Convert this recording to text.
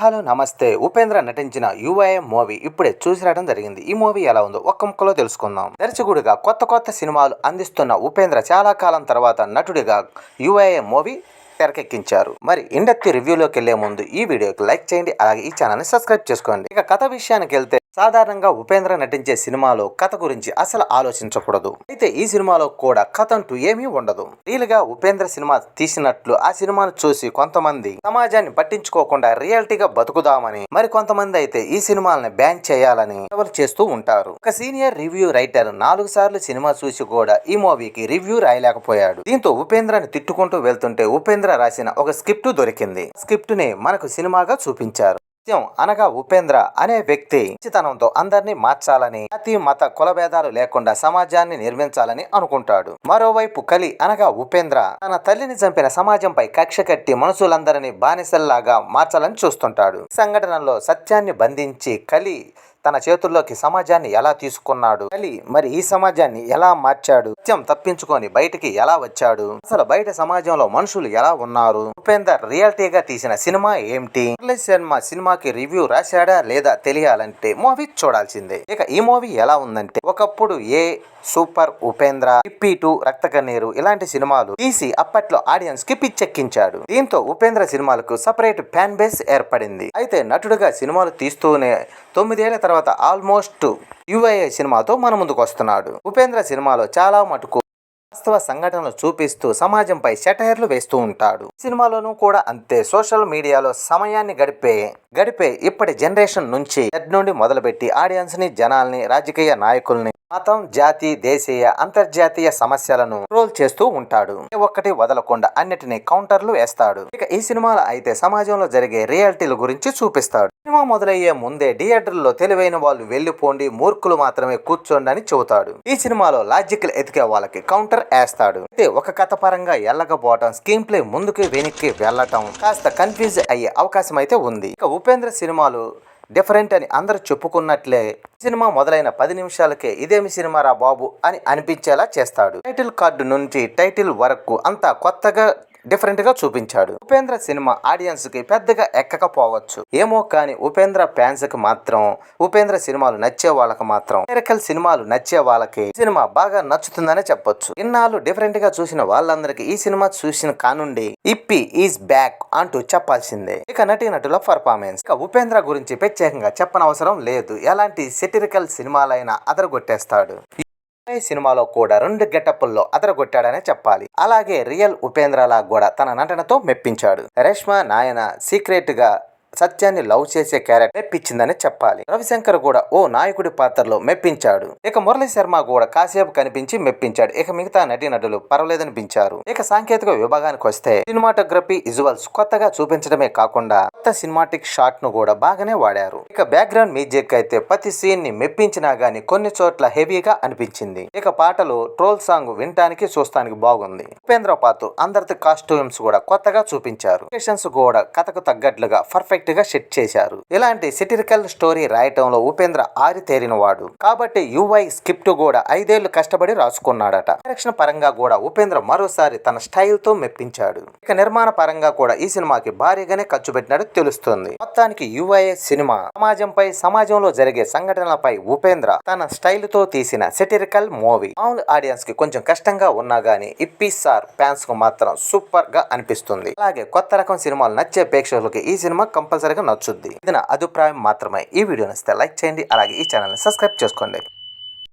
Hello నమస్తే. ఉపేంద్ర నటించిన UIM movie ఇప్పుడే చూసి రావడం జరిగింది. ఈ మూవీ ఎలా ఉందో ఒక్క ముక్కలో తెలుసుకుందాం. దర్శకుడిగా కొత్త కొత్త సినిమాలు అందిస్తున్న ఉపేంద్ర చాలా కాలం తర్వాత నటుడిగా యుఐఎం మూవీ తెరకెక్కించారు. మరి ఇండస్ట్రీ రివ్యూలోకి వెళ్ళే ముందు ఈ వీడియోకి లైక్ చేయండి అలాగే ఈ ఛానల్ని సబ్స్క్రైబ్ చేసుకోండి. ఇక కథ విషయానికి వెళ్తే సాధారణంగా ఉపేంద్ర నటించే సినిమాలో కథ గురించి అసలు ఆలోచించకూడదు. అయితే ఈ సినిమాలో కూడా కథ అంటూ ఏమీ ఉండదు. రియల్గా ఉపేంద్ర సినిమా తీసినట్లు ఆ సినిమాను చూసి కొంతమంది సమాజాన్ని పట్టించుకోకుండా రియాలిటీగా బతుకుదామని మరి కొంతమంది అయితే ఈ సినిమాలను బ్యాన్ చేయాలని చేస్తూ ఉంటారు. ఒక సీనియర్ రివ్యూ రైటర్ నాలుగు సార్లు సినిమా చూసి కూడా ఈ మూవీకి రివ్యూ రాయలేకపోయాడు. దీంతో ఉపేంద్రని తిట్టుకుంటూ వెళ్తుంటే ఉపేంద్ర రాసిన ఒక స్క్రిప్ట్ దొరికింది. స్క్రిప్ట్ని మనకు సినిమాగా చూపించారు. సత్యం అనగా ఉపేంద్ర అనే వ్యక్తి మంచితనంతో అందరినీ మార్చాలని జాతి మత కులభేదాలు లేకుండా సమాజాన్ని నిర్మించాలని అనుకుంటాడు. మరోవైపు కలి అనగా ఉపేంద్ర తన తల్లిని చంపిన సమాజంపై కక్ష కట్టి మనుషులందరినీ బానిసల్లాగా మార్చాలని చూస్తుంటాడు. సంఘటనలో సత్యాన్ని బంధించి కలి తన చేతుల్లోకి సమాజాన్ని ఎలా తీసుకున్నాడు? కలి మరి ఈ సమాజాన్ని ఎలా మార్చాడు? సత్యం తప్పించుకొని బయటికి ఎలా వచ్చాడు? అసలు బయట సమాజంలో మనుషులు ఎలా ఉన్నారు? ఉపేందర్ రియాలిటీగా తీసిన సినిమా ఏమిటి? శర్మ సినిమాకి రివ్యూ రాశాడా లేదా తెలియాలంటే మూవీ చూడాల్సిందే. ఇక ఈ మూవీ ఎలా ఉందంటే ఒకప్పుడు ఏ సూపర్ ఉపేంద్ర టిప్పి టూ రక్త కన్నీరు ఇలాంటి సినిమాలు తీసి అప్పట్లో ఆడియన్స్కి పిచ్చెక్కించాడు. దీంతో ఉపేంద్ర సినిమాలకు సపరేట్ ఫ్యాన్ బేస్ ఏర్పడింది. అయితే నటుడుగా సినిమాలు తీస్తూనే తొమ్మిదేళ్ళ తర్వాత ఆల్మోస్ట్ యుఐఏ సినిమాతో మన ముందుకు వస్తున్నాడు. ఉపేంద్ర సినిమాలో చాలా మటుకు వాస్తవ సంఘటనలు చూపిస్తూ సమాజంపై సెటైర్లు వేస్తూ ఉంటాడు. సినిమాలోనూ కూడా అంతే. సోషల్ మీడియాలో సమయాన్ని గడిపే గడిపే ఇప్పటి జనరేషన్ నుంచి నెట్ నుండి మొదలుపెట్టి ఆడియన్స్ని జనాల్ని రాజకీయ నాయకుల్ని మతం జాతి దేశీయ అంతర్జాతీయ సమస్యలను ట్రోల్ చేస్తూ ఉంటాడు. ఒక్కటి వదలకుండా అన్నిటినీ కౌంటర్లు వేస్తాడు. ఇక ఈ సినిమాలో అయితే సమాజంలో జరిగే రియాలిటీల గురించి చూపిస్తాడు. సినిమా మొదలయ్యే ముందే థియేటర్లో తెలివైన వాళ్ళు వెళ్ళిపోండి మూర్ఖులు మాత్రమే కూర్చోండి అని చెబుతాడు. ఈ సినిమాలో లాజికల్ ఎతికే వాళ్ళకి కౌంటర్ వేస్తాడు. అయితే ఒక కథ పరంగా ఎల్లకపోవటం స్క్రీన్ ప్లే ముందుకి వెనక్కి వెళ్ళటం కాస్త కన్ఫ్యూజ్ అయ్యే అవకాశం అయితే ఉంది. ఇక ఉపేంద్ర సినిమాలు డిఫరెంట్ అని అందరూ చెప్పుకున్నట్లే సినిమా మొదలైన పది నిమిషాలకే ఇదేమి సినిమా రా బాబు అని అనిపించేలా చేస్తాడు. టైటిల్ కార్డు నుంచి టైటిల్ వరకు అంతా కొత్తగా డిఫరెంట్గా చూపించాడు. ఉపేంద్ర సినిమా ఆడియన్స్కి పెద్దగా ఎక్కకపోవచ్చు. ఏమో కానీ ఉపేంద్ర ఫ్యాన్స్కి మాత్రం ఉపేంద్ర సినిమాలు నచ్చే వాళ్ళకి మాత్రం అమెరికల్ సినిమాలు నచ్చే వాళ్ళకి సినిమా బాగా నచ్చుతుందనే చెప్పొచ్చు. ఇన్నాళ్ళు డిఫరెంట్గా చూసిన వాళ్ళందరికీ ఈ సినిమా చూసిన కానుండి ఇప్పి ఈజ్ బ్యాక్ అంటూ చెప్పాల్సిందే. ఇక నటి నటుల పర్ఫార్మెన్స్. ఇక ఉపేంద్ర గురించి ప్రత్యేకంగా చెప్పనవసరం లేదు. ఎలాంటి సెటిరికల్ సినిమాలైనా అదరగొట్టేస్తాడు. సినిమాలో కూడా రెండు గెటప్పుల్లో అదరగొట్టాడనే చెప్పాలి. అలాగే రియల్ ఉపేంద్రలా కూడా తన నటనతో మెప్పించాడు. రేష్మ నాయన సీక్రెట్గా సత్యాన్ని లవ్ చేసే క్యారెక్టర్ మెప్పించిందని చెప్పాలి. రవిశంకర్ కూడా ఓ నాయకుడి పాత్రలో మెప్పించాడు. ఇక మురళీ శర్మ కూడా కాసేపు కనిపించి మెప్పించాడు. ఇక మిగతా నటీనటులు పర్వాలేదనిపించారు. ఇక సాంకేతిక విభాగానికి వస్తే సినిమాటోగ్రఫీ విజువల్స్ కొత్తగా చూపించడమే కాకుండా కొత్త సినిమాటిక్ షాట్ను కూడా బాగానే వాడారు. ఇక బ్యాక్గ్రౌండ్ మ్యూజిక్ అయితే ప్రతి సీన్ని మెప్పించినా గానీ కొన్ని చోట్ల హెవీగా అనిపించింది. ఇక పాటలు ట్రోల్ సాంగ్ వినటానికి చూస్తానికి బాగుంది. ఉపేంద్ర పాతు అందరి కాస్ట్యూమ్స్ కూడా కొత్తగా చూపించారు. లొకేషన్స్ కూడా కథకు తగ్గట్లుగా పర్ఫెక్ట్ పర్ఫెక్ట్గా సెట్ చేశారు. ఇలాంటి సెటిరికల్ స్టోరీ రాయటంలో ఉపేంద్ర ఆరితేరిన వాడు కాబట్టి యువై స్క్రిప్ట్ కూడా ఐదేళ్ళు కష్టపడి రాసుకున్నాడట. డైరెక్షన్ పరంగా కూడా ఉపేంద్ర మరోసారి తన స్టైల్తో మెప్పించాడు. ఇక నిర్మాణ పరంగా కూడా ఈ సినిమాకి భారీగానే ఖర్చు పెట్టినట్టు తెలుస్తుంది. మొత్తానికి యువై సినిమా సమాజంపై సమాజంలో జరిగే సంఘటనలపై ఉపేంద్ర తన స్టైల్తో తీసిన సెటిరికల్ మూవీ. మామూలు ఆడియన్స్కి కొంచెం కష్టంగా ఉన్నా గానీ ఇప్పి సార్ ఫ్యాన్స్కు మాత్రం సూపర్గా అనిపిస్తుంది. అలాగే కొత్త రకం సినిమాలు నచ్చే ప్రేక్షకులకి ఈ సినిమా కంపల్సరీగా నచ్చుద్ది. ఇది నా అభిప్రాయం మాత్రమే ఈ వీడియో నచ్చితే లైక్ చేయండి అలాగే ఈ ఛానల్ని సబ్స్క్రైబ్ చేసుకోండి.